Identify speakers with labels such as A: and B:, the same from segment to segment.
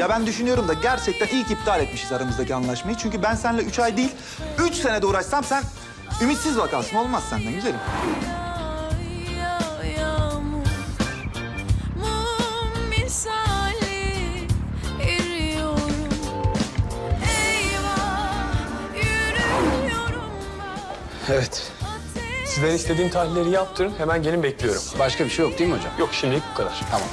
A: Ya ben düşünüyorum da gerçekten ilk iptal etmişiz aramızdaki anlaşmayı. Çünkü ben seninle üç ay değil, üç senede uğraşsam sen ümitsiz vakarsın. Olmaz senden güzelim.
B: Evet. Sizden istediğim tahlilleri yaptırın. Hemen gelin bekliyorum.
C: Başka bir şey yok değil mi hocam?
B: Yok şimdilik bu kadar.
C: Tamam.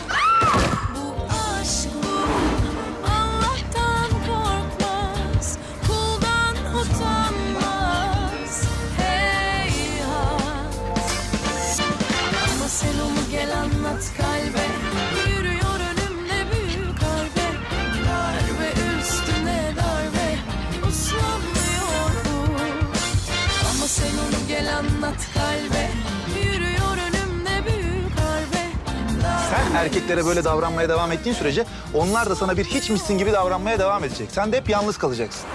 D: Onu gel anlat kalbe Yürüyor önümde büyük harbe Sen
A: erkeklere böyle davranmaya devam ettiğin sürece onlar da sana bir hiçmişsin gibi davranmaya devam edecek. Sen de hep yalnız kalacaksın.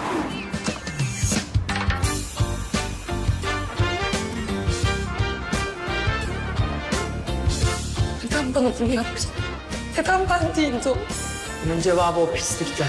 E: Neden bana bunu yaptın? Neden ben değildim?
F: Bunun cevabı o pislikten.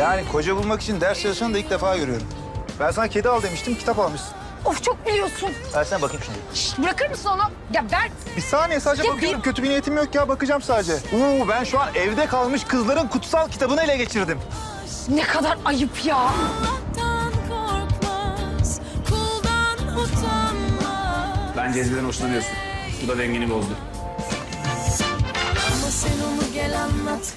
A: Yani koca bulmak için ders çalışanı da ilk defa görüyorum. Ben sana kedi al demiştim, kitap almışsın.
E: Of çok biliyorsun.
A: Versene bakayım şunu.
E: Şşt, bırakır mısın onu? Ya Berk
A: Bir saniye sadece
E: Ya
A: bakıyorum.
E: bir-
A: Kötü bir niyetim yok ya. Bakacağım sadece. Oo ben şu an evde kalmış kızların kutsal kitabını ele geçirdim.
E: ne kadar ayıp ya.
C: Bence Ezgi'den hoşlanıyorsun. Bu da dengeni bozdu.
D: Ama sen onu gel anlat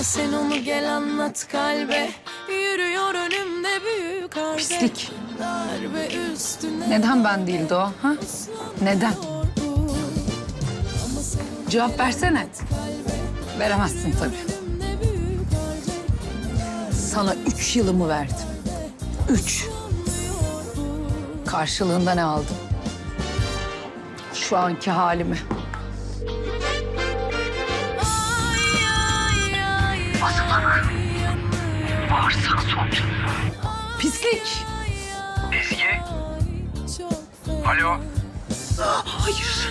D: Ama sen onu gel anlat kalbe Yürüyor önümde büyük harbe
E: Pislik.
D: Darbe üstüne
E: Neden ben değildi o? Ha? Neden? Cevap versene. Veremezsin tabii. Sana üç yılımı verdim. Üç. Karşılığında ne aldım? Şu anki halimi. Bağırsak sonucu. Pislik.
G: Ezgi? Alo?
E: Hayır.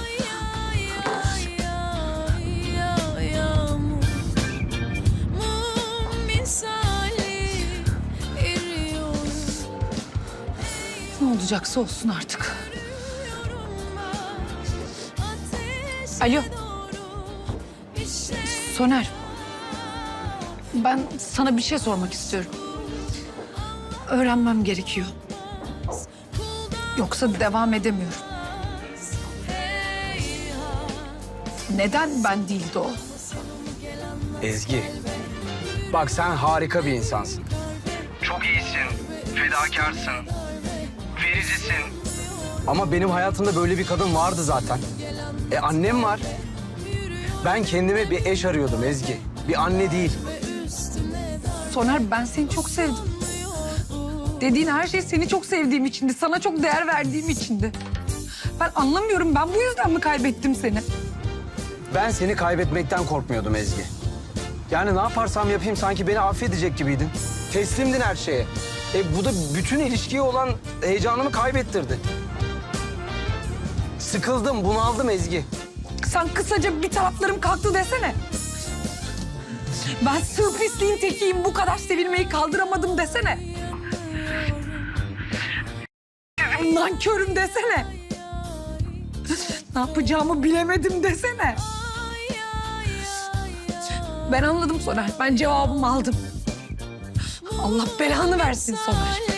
E: Ne olacaksa olsun artık. Alo. Soner. Ben sana bir şey sormak istiyorum. Öğrenmem gerekiyor. Yoksa devam edemiyorum. Neden ben değildi o?
C: Ezgi. Bak sen harika bir insansın.
G: Çok iyisin, fedakarsın, vericisin.
C: Ama benim hayatımda böyle bir kadın vardı zaten. E annem var. Ben kendime bir eş arıyordum Ezgi. Bir anne değil.
E: Soner ben seni çok sevdim. Dediğin her şey seni çok sevdiğim içindi. Sana çok değer verdiğim içindi. Ben anlamıyorum ben bu yüzden mi kaybettim seni?
C: Ben seni kaybetmekten korkmuyordum Ezgi. Yani ne yaparsam yapayım sanki beni affedecek gibiydin. Teslimdin her şeye. E bu da bütün ilişkiye olan heyecanımı kaybettirdi. Sıkıldım, bunaldım Ezgi.
E: Sen kısaca bir taraflarım kalktı desene. Ben sığ tekiyim bu kadar sevilmeyi kaldıramadım desene. Nankörüm desene. Ne yapacağımı bilemedim desene. Ben anladım Soner. Ben cevabımı aldım. Allah belanı versin Soner.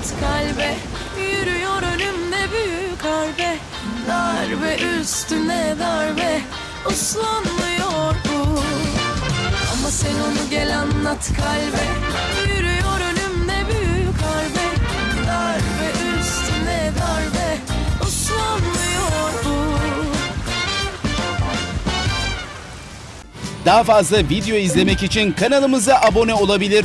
D: Anlat kalbe Yürüyor önümde büyük harbe. Darbe üstüne darbe Uslanmıyor bu. Ama sen onu gel anlat kalbe. Yürüyor önümde büyük harbe. Darbe üstüne darbe Uslanmıyor bu.
H: Daha fazla video izlemek için kanalımıza abone olabilir.